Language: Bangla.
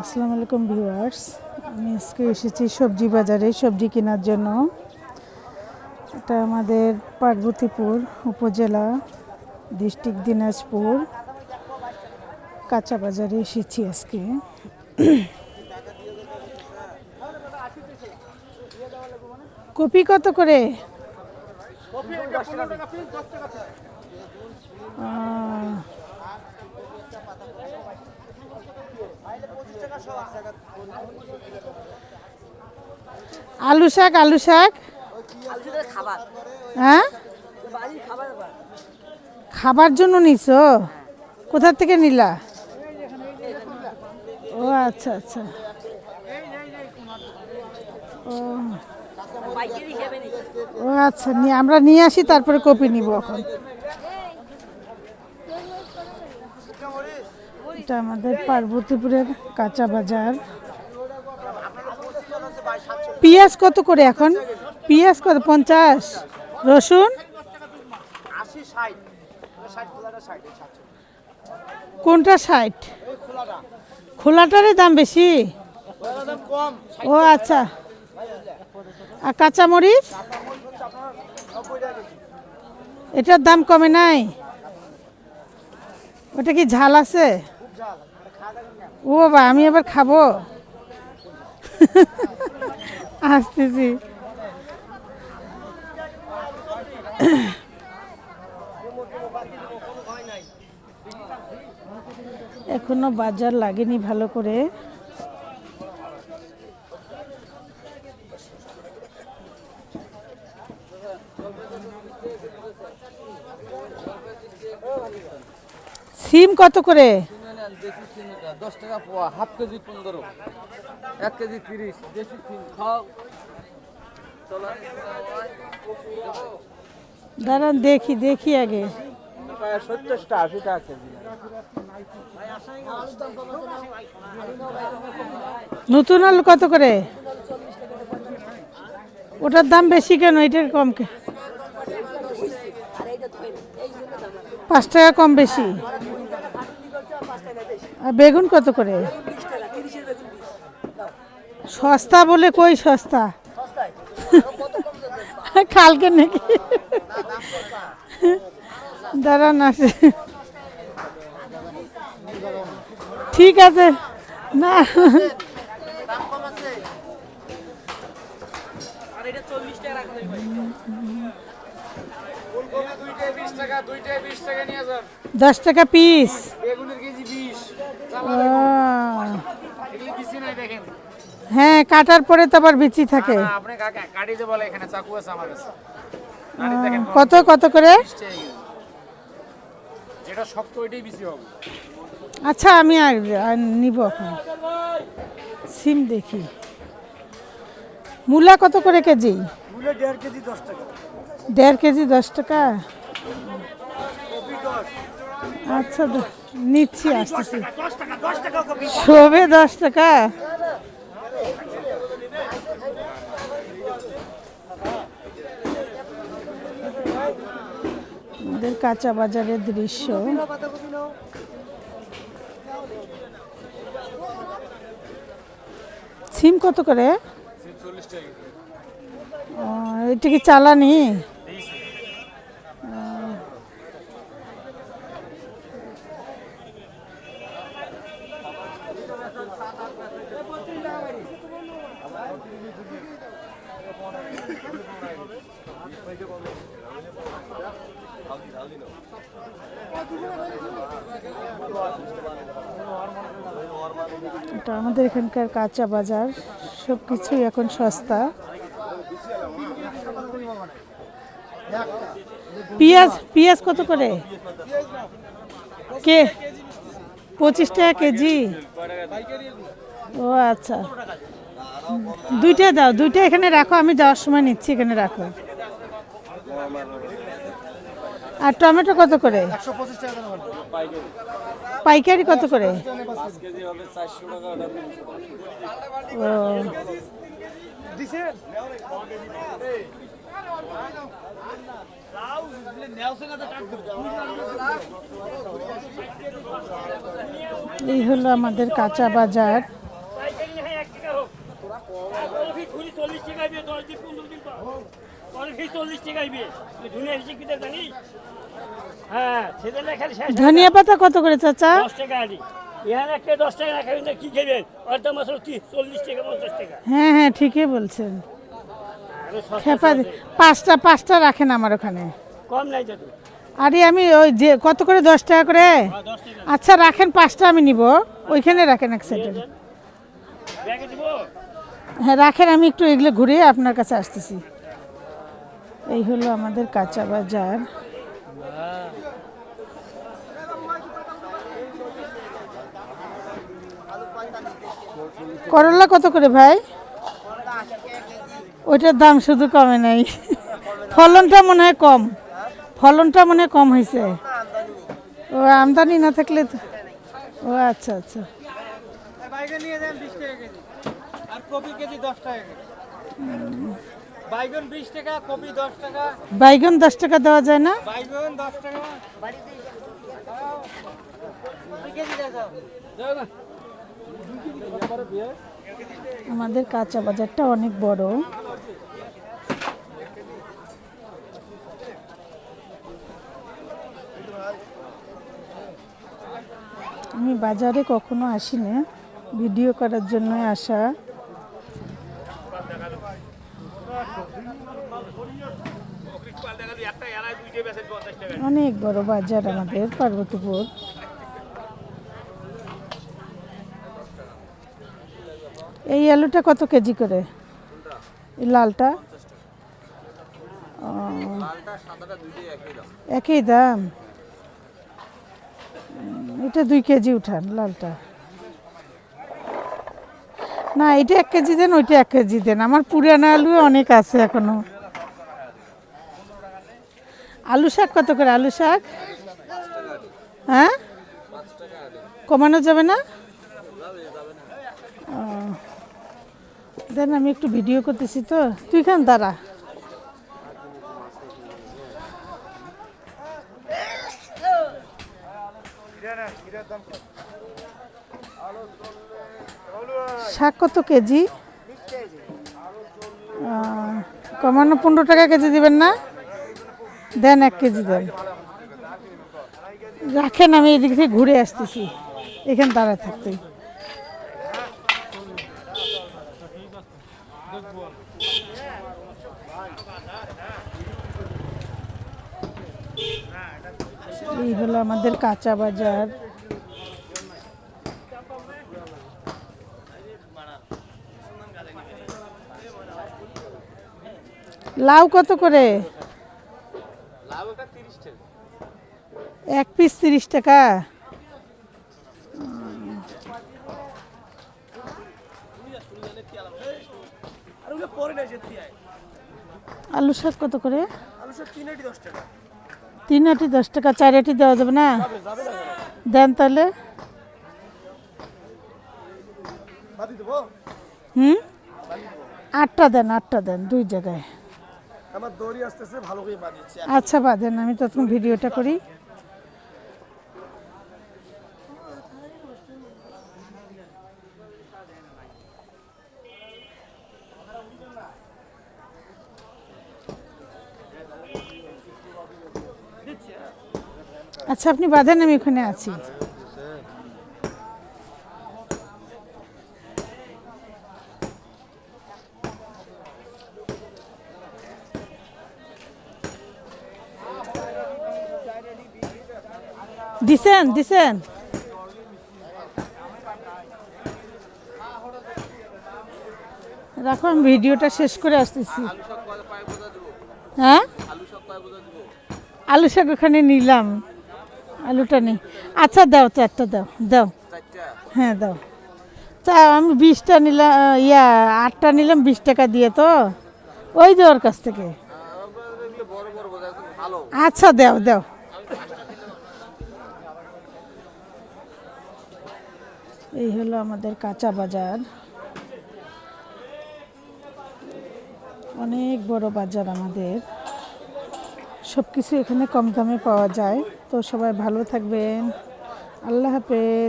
আসসালামু আলাইকুম ভিউয়ার্স। আমি আজকে এসেছি সবজি বাজারে, সবজি কেনার জন্য। এটা আমাদের পার্বতীপুর উপজেলা, ডিস্ট্রিক্ট দিনাজপুর। কাঁচা বাজারে এসেছি আজকে। কপি কত করে? আলু শাক আলু শাক। হ্যাঁ? খাবার জন্য নিছ? কোথার থেকে নিলা? ও আচ্ছা আচ্ছা। ও। আচ্ছা আমরা নিয়ে আসি, তারপরে কপি নিব এখন। এটা আমাদের পার্বতীপুরের কাঁচা বাজার। পেঁয়াজ কত করে এখন? পেঁয়াজ কত? পঞ্চাশ। রসুন? কোনটা ষাট? বেশি খোলাটার দাম কম ও আচ্ছা। আর কাঁচামরিচ? এটার দাম কমে নাই? ওটা কি ঝাল আছে? ও বাবা, আমি আবার খাব? আসতেছি। এখনও বাজার লাগেনি ভালো করে। সিম কত করে? দশ টাকা হাফ কেজি দাঁড়ান, দেখি দেখি আগে। নতুন আলু কত করে? ওটার দাম বেশি কেন? এটার কম কে- পাঁচ টাকা কম বেশি। আর বেগুন কত করে? সস্তা বলে কই সস্তা? কালকে নাকি? দাঁড়ান আসে। ঠিক আছে। না। চল্লিশ টাকা দশ টাকা পিস? হ্যাঁ কাটার পরে তো আবার বিচি থাকে। কত কত করে? আচ্ছা আমি আর নিব এখন। সিম দেখি। মূলা কত করে কেজি? মূল্য দেড় কেজি দশ টাকা। দেড় কেজি দশ টাকা। আচ্ছা দ- নিচ্ছি আসতেছি। টাকা দশ টাকা। আমাদের কাঁচা বাজারের দৃশ্য। সিম কত করে? এটা কি চালানি? এটা আমাদের এখানকার কাঁচা বাজার সব কিছুই এখন সস্তা। পেঁয়াজ পেঁয়াজ কত করে? কে? পঁচিশ টাকা কেজি? ও আচ্ছা। দুইটা দাও, দুইটা এখানে রাখো, আমি যাওয়ার সময় নিচ্ছি, এখানে রাখো। আর টমেটো কত করে? পাইকারি কত করে? এই হলো আমাদের কাঁচা বাজার। চল্লিশ টাকা আইবে দশ দিন পনেরো দিন পরে। ফির চল্লিশ টাকা আইবে তুই ধুনে হিসেবে কিতে জানিস? হ্যাঁ সেটা না শেষ ধনিয়া পাতা কত করে চাচা? দশ টাকা আনি। এখানে একটা দশ টাকা না খাবেন কি খাবেন? অর্ধ মাসের চল্লিশ টাকা পঞ্চাশ টাকা। হ্যাঁ হ্যাঁ ঠিকই বলছেন। খেপা পাঁচটা পাঁচটা রাখেন আমার ওখানে। কম নাই আরে আমি ওই যে কত করে? দশ টাকা করে? আচ্ছা রাখেন পাঁচটা আমি নিব। ওইখানে রাখেন এক দিব? হ্যাঁ রাখেন, আমি একটু এগুলো ঘুরিয়ে আপনার কাছে আসতেছি। এই হলো আমাদের কাঁচা বাজার। করলা কত করে ভাই? ওইটার দাম শুধু কমে নাই। ফলনটা মনে হয় কম। ফলনটা মনে কম হয়েছে। ও, আমদানি না থাকলে তো ও আচ্ছা আচ্ছা। কপি কেজি দশ টাকা বাইগন বিশ টাকা কপি দশ টাকা। বাইগন দশ টাকা দেওয়া যায় না? বাইগন দশ টাকা। আমাদের কাঁচা বাজারটা অনেক বড়। আমি বাজারে কখনো আসি না ভিডিও করার জন্য আসা। অনেক বড় বাজার আমাদের পার্বতীপুর। এই আলুটা কত কেজি করে? লালটা? একই দাম। এটা দুই কেজি উঠান লালটা। না, এটা এক কেজি দেন, ওইটা এক কেজি দেন। আমার পুরানো আলু অনেক আছে এখনও। আলু শাক, কত করে আলু শাক? হ্যাঁ? কমানো যাবে না। দেন, আমি একটু ভিডিও করতেছি তো। তুই খান, দাঁড়া। শাক কত কেজি? কমানো পনেরো টাকা কেজি দিবেন না? দেন এক কেজি দেন। রাখেন, আমি এদিক থেকে ঘুরে আসতেছি। এখানে দাঁড়ায় থাকতে এই হলো আমাদের কাঁচা বাজার। লাউ কত করে? এক পিস তিরিশ টাকা? আলু শাক কত করে? তিন আটি দশ টাকা। চার আটি দেওয়া যাবে না? দেন তাহলে। হুম? আটটা দেন আটটা দেন দুই জায়গায়। আমার দড়ি আসতেছে, ভালো করে বাঁধিয়েছে আচ্ছা বাদেন, আমি তখন ভিডিওটা করি। আচ্ছা আপনি বাঁধেন আমি ওখানে আছি। দিছেন দিছেন রাখো, আমি ভিডিওটা শেষ করে আসতেছি। হ্যাঁ? আলু শাক ওখানে নিলাম। আলুটা নেই। আচ্ছা দাও, চারটা দাও দাও। হ্যাঁ দাও। চা আমি বিশটা নিলাম ইয়া, আটটা নিলাম, বিশ টাকা দিয়ে তো। ওই যে ওর কাছ থেকে। আচ্ছা দাও দাও। এই হলো আমাদের কাঁচা বাজার। অনেক বড় বাজার আমাদের। সব কিছু এখানে কম দামে পাওয়া যায়। তো সবাই ভালো থাকবেন। আল্লাহ হাফেজ।